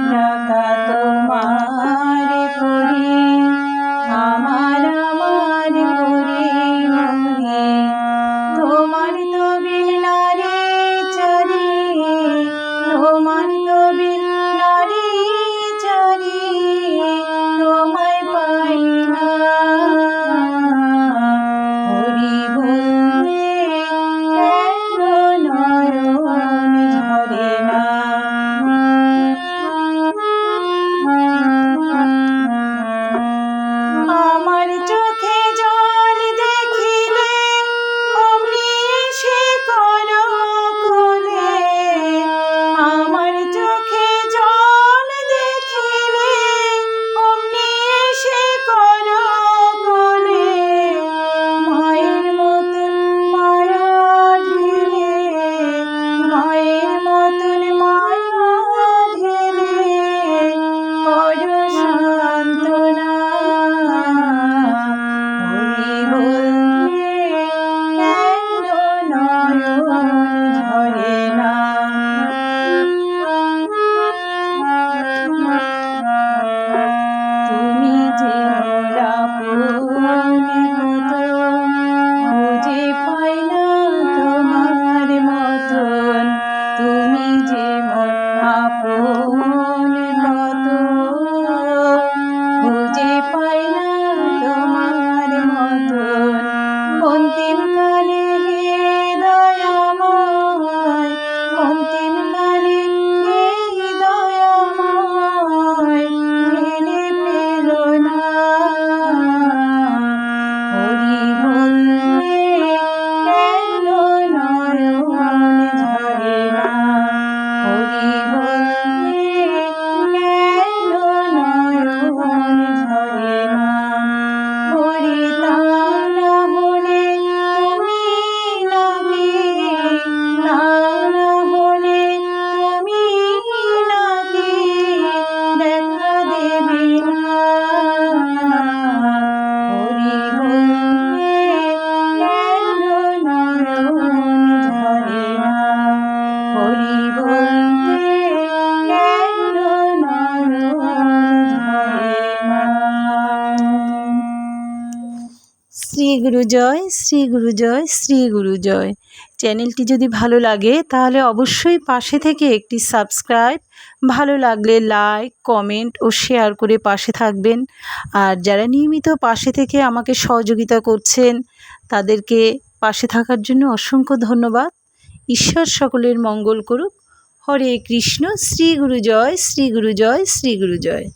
know. জীবন আপন গুরু জয়, শ্রী গুরু জয়, শ্রী গুরু জয়। চ্যানেলটি যদি ভালো লাগে, তাহলে অবশ্যই পাশে থেকে একটি সাবস্ক্রাইব, ভালো লাগলে লাইক, কমেন্ট ও শেয়ার করে পাশে থাকবেন। আর যারা নিয়মিত পাশে থেকে আমাকে সহযোগিতা করছেন, তাদেরকে পাশে থাকার জন্য অসংখ্য ধন্যবাদ। ঈশ্বর সকলের মঙ্গল করুক। হরে কৃষ্ণ, শ্রী গুরু জয়, শ্রী গুরু জয়, শ্রী গুরু জয়।